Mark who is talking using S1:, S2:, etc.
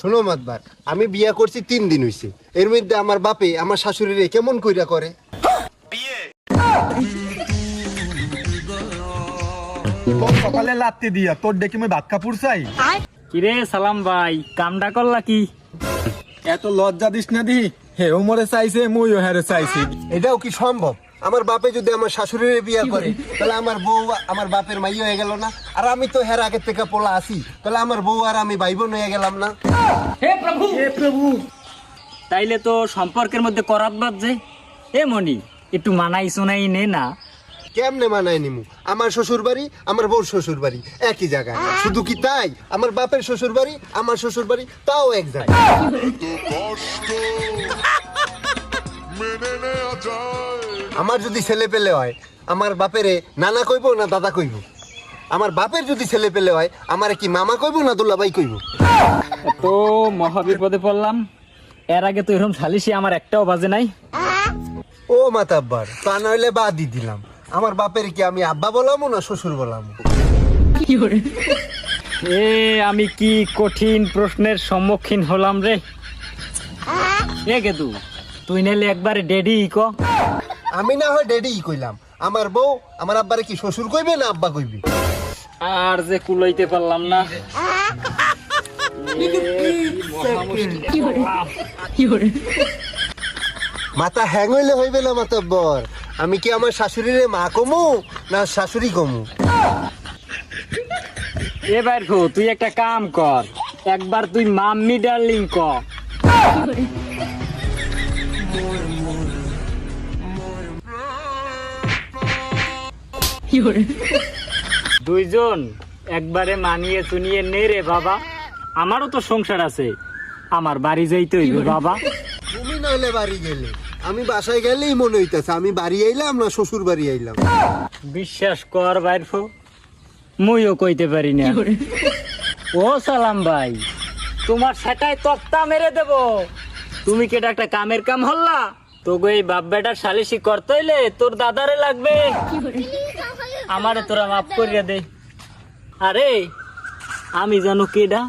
S1: শোনো মাতবার আমি বিয়া করছি তিন দিন হইছে। এর মধ্যে আমার বাপে আমার শাশুড়িরে কেমন কইরা করে?
S2: তোর সকালে লাত্তি দিয়া তোর ডেকে আমি ভাত কাপুর চাই?
S3: কিরে সালাম ভাই কামডা করলা কি?
S2: এত লজ্জা দিস না দি হে মরে চাইছে মুইও হেরে চাইছি।
S1: এটাও কি সম্ভব? আমার বাপে যদি আমার শাশুড়িরে বিয়া করে তাহলে আমার বউ আমার বাপের মাই হয়ে গেল না। আর আমি তো হের আগের থেকে পোলা আসি তাহলে আমার বউ আর আমি ভাই বোন হয়ে গেলাম না।
S3: হে প্রভু! হে প্রভু! তাইলে তো সম্পর্কের মধ্যে করাত বাদ যে। এ মনি একটু মানাই শোনাই নে না।
S1: কেমনে মানায় নিমু? আমার শ্বশুর বাড়ি আমার বউর শ্বশুর বাড়ি একই জায়গায়। শুধু কি তাই? আমার বাপের শ্বশুর বাড়ি আমার শ্বশুর বাড়ি তাও এক জায়গায়। আমার যদি ছেলে পেলে হয় আমার বাপেরে নানা কইব না দাদা কইব? আমার বাপের যদি ছেলে পেলে হয় আমার কি মামা কইব না দুলাভাই কইব?
S3: তো মহাবিপদে পড়লাম। এর আগে তো এরকম সালিশি আমার একটাও বাজে নাই।
S1: ও মাতাব্বার তা নইলে বাদই দিলাম। আমার বাপের কি আমি আব্বা বলামো না শ্বশুর বলামো?
S3: এ আমি কি কঠিন প্রশ্নের সম্মুখীন হলাম রে? এ গেদু তুই নাইলে একবারে ডেডি ক।
S1: আমি না হয় ডেডি কইলাম। আমার বউ আমার আব্বারে কি শ্বশুর কইবে না আব্বা কইবে?
S3: আর যে কুলাইতে পারলাম না।
S1: মাথা হ্যাং হইলে হইবে না মাতাব্বর আমি কি আমার শাশুড়িরে মা কমু না শাশুড়ি কমু?
S3: এবার খো তুই একটা কাম কর। একবার তুই মাম্মি ডার্লিং ক। দুইজন একবারে মানিয়ে চুনিয়ে নে রে বাবা। আমারও তো সংসার আছে। আমার বাড়ি যাইতে হইবে বাবা।
S1: তুমি নইলে বাড়ি গেলে। আমি বাসায় গেলেই মনে হইতেছে আমি বাড়ি আইলাম না শ্বশুর বাড়ি আইলাম।
S3: বিশ্বাস কর বাইরফ মুইও কইতে পারি না। ও সালাম ভাই তোমার সেটাই তক্তা মেরে দেব। তুমি কি এটা একটা কামের কাম হল্লা? তোকে এই দাদারে লাগবে। আমারে তোরা করিয়া দে। আরে আমি জানো কেডা?